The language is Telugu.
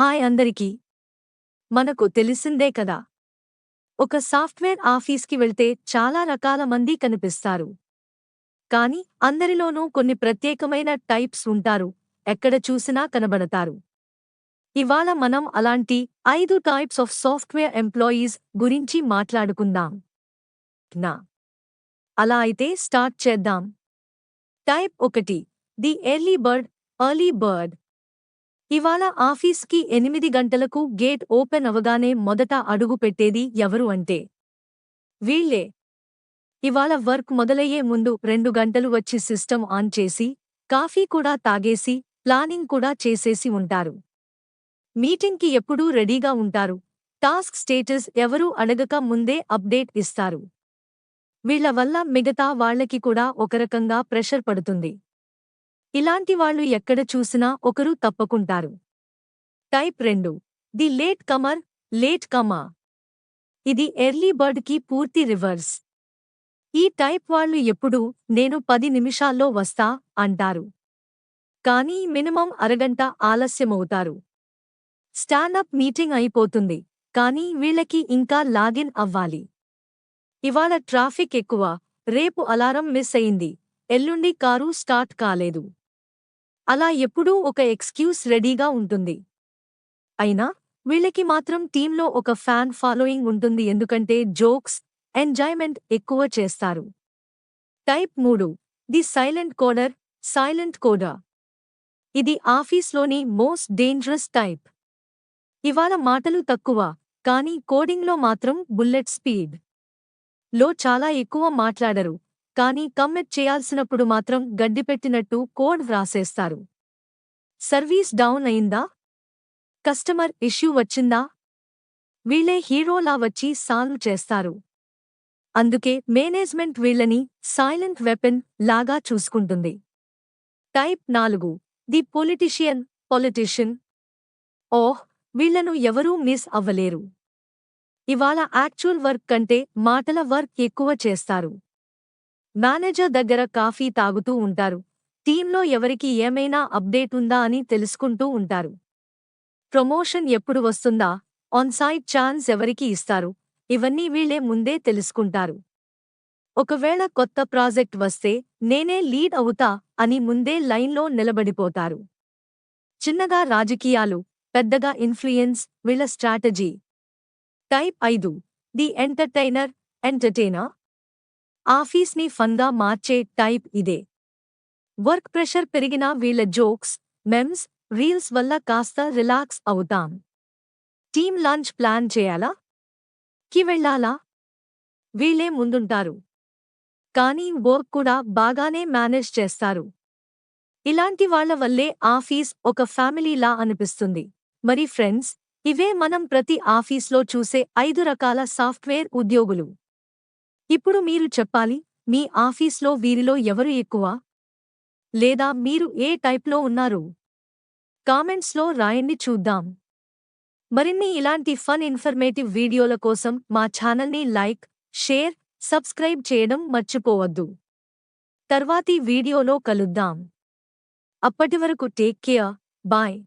హాయ్ అందరికీ. మనకు తెలిసిందే కదా. ఒక సాఫ్ట్వేర్ ఆఫీస్కి వెళ్తే చాలా రకాల మంది కనిపిస్తారు. కాని అందరిలోనూ కొన్ని ప్రత్యేకమైన టైప్స్ ఉంటారు. ఎక్కడ చూసినా కనబడతారు. ఇవాళ మనం అలాంటి ఐదు టైప్స్ ఆఫ్ సాఫ్ట్వేర్ ఎంప్లాయీస్ గురించి మాట్లాడుకుందాం. నా. అలా అయితే స్టార్ట్ చేద్దాం. టైప్ ఒకటి the early bird early bird. ఇవాళ ఆఫీస్కి ఎనిమిది గంటలకు గేట్ ఓపెన్ అవగానే మొదట అడుగు పెట్టేది ఎవరు అంటే? వీళ్ళే. ఇవాళ వర్క్ మొదలయ్యే ముందు రెండు గంటలు వచ్చి సిస్టమ్ ఆన్ చేసి కాఫీ కూడా తాగేసి ప్లానింగ్ కూడా చేసేసి ఉంటారు. మీటింగ్కి ఎప్పుడూ రెడీగా ఉంటారు. టాస్క్ స్టేటస్ ఎవరూ అడగక ముందే అప్డేట్ ఇస్తారు. వీళ్ళ వల్ల మిగతా వాళ్ళకి కూడా ఒకరకంగా ప్రెషర్ పడుతుంది. ఇలాంటి వాళ్ళు ఎక్కడ చూసినా ఒకరు తప్పకుంటారు. టైప్ రెండు. The late comer late comer. ఇది ఎర్లీ బర్డ్కి పూర్తి రివర్స్. ఈ టైప్ వాళ్ళు ఎప్పుడూ నేను పది నిమిషాల్లో వస్తా అంటారు. కానీ మినిమం అరగంట ఆలస్యమవుతారు. స్టాండప్ మీటింగ్ అయిపోతుంది కానీ వీళ్ళకి ఇంకా లాగిన్ అవ్వాలి. ఇవాళ ట్రాఫిక్ ఎక్కువ రేపు అలారం మిస్ అయింది ఎల్లుండి కారు స్టార్ట్ కాలేదు. అలా ఎప్పుడూ ఒక ఎక్స్క్యూస్ రెడీగా ఉంటుంది. అయినా వీళ్ళకి మాత్రం టీంలో ఒక ఫ్యాన్ ఫాలోయింగ్ ఉంటుంది ఎందుకంటే జోక్స్ ఎంజాయ్మెంట్ ఎక్కువ చేస్తారు. టైప్ మూడు ది సైలెంట్ కోడర్ సైలెంట్ కోడా. ఇది ఆఫీస్లోని మోస్ట్ డేంజరస్ టైప్. ఇవాళ మాటలు తక్కువ కానీ కోడింగ్లో మాత్రం బుల్లెట్ స్పీడ్. లో చాలా ఎక్కువ మాట్లాడరు కానీ కమ్మిట్ చేయాల్సినప్పుడు మాత్రం గడ్డిపెట్టినట్టు కోడ్ వ్రాసేస్తారు. సర్వీస్ డౌన్ అయిందా? కస్టమర్ ఇష్యూ వచ్చిందా? వీళ్ళే హీరోలా వచ్చి సాల్వ్ చేస్తారు. అందుకే మేనేజ్మెంట్ వీళ్ళని సైలెంట్ వెపన్ లాగా చూసుకుంటుంది. టైప్ నాలుగు. ది పొలిటిషియన్ పొలిటిషియన్ ఓహ్ వీళ్ళను ఎవరూ మిస్ అవ్వలేరు. ఇవాళ యాక్చువల్ వర్క్ కంటే మాటల వర్క్ ఎక్కువ చేస్తారు. మేనేజర్ దగ్గర కాఫీ తాగుతూ ఉంటారు. టీంలో ఎవరికి ఏమైనా అప్డేట్ ఉందా అని తెలుసుకుంటూ ఉంటారు. ప్రమోషన్ ఎప్పుడు వస్తుందా? ఆన్సైట్ ఛాన్స్ ఎవరికి ఇస్తారు? ఇవన్నీ వీళ్ళే ముందే తెలుసుకుంటారు. ఒకవేళ కొత్త ప్రాజెక్ట్ వస్తే నేనే లీడ్ అవుతా అని ముందే లైన్లో నిలబడిపోతారు. చిన్నగా రాజకీయాలు పెద్దగా ఇన్ఫ్లుయెన్స్ వీళ్ళ స్ట్రాటజీ. టైప్ ఐదు. The entertainer entertainer. ఆఫీస్ని ఫందా మార్చే టైప్ ఇదే. వర్క్ ప్రెషర్ పెరిగినా వీళ్ళ జోక్స్ మెమ్స్ రీల్స్ వల్ల కాస్త రిలాక్స్ అవుతాం. టీమ్ లంచ్ ప్లాన్ చేయాలా? కి వెళ్ళాలా? వీళ్ళే ముందుంటారు. కానీ వర్క్ కూడా బాగానే మేనేజ్ చేస్తారు. ఇలాంటి వాళ్ళ వల్లే ఆఫీస్ ఒక ఫ్యామిలీలా అనిపిస్తుంది. మరి ఫ్రెండ్స్ ఇవే మనం ప్రతి ఆఫీస్లో చూసే ఐదు రకాల సాఫ్ట్వేర్ ఉద్యోగులు. ఇప్పుడు మీరు చెప్పాలి మీ ఆఫీస్లో వీరిలో ఎవరు ఎక్కువ? లేదా మీరు ఏ టైప్లో ఉన్నారు? కామెంట్స్లో రాయండి చూద్దాం. మరిన్ని ఇలాంటి ఫన్ ఇన్ఫర్మేటివ్ వీడియోల కోసం మా ఛానల్ని లైక్ షేర్ సబ్స్క్రైబ్ చేయడం మర్చిపోవద్దు. తర్వాతి వీడియోలో కలుద్దాం. అప్పటివరకు టేక్ కేర్ బాయ్.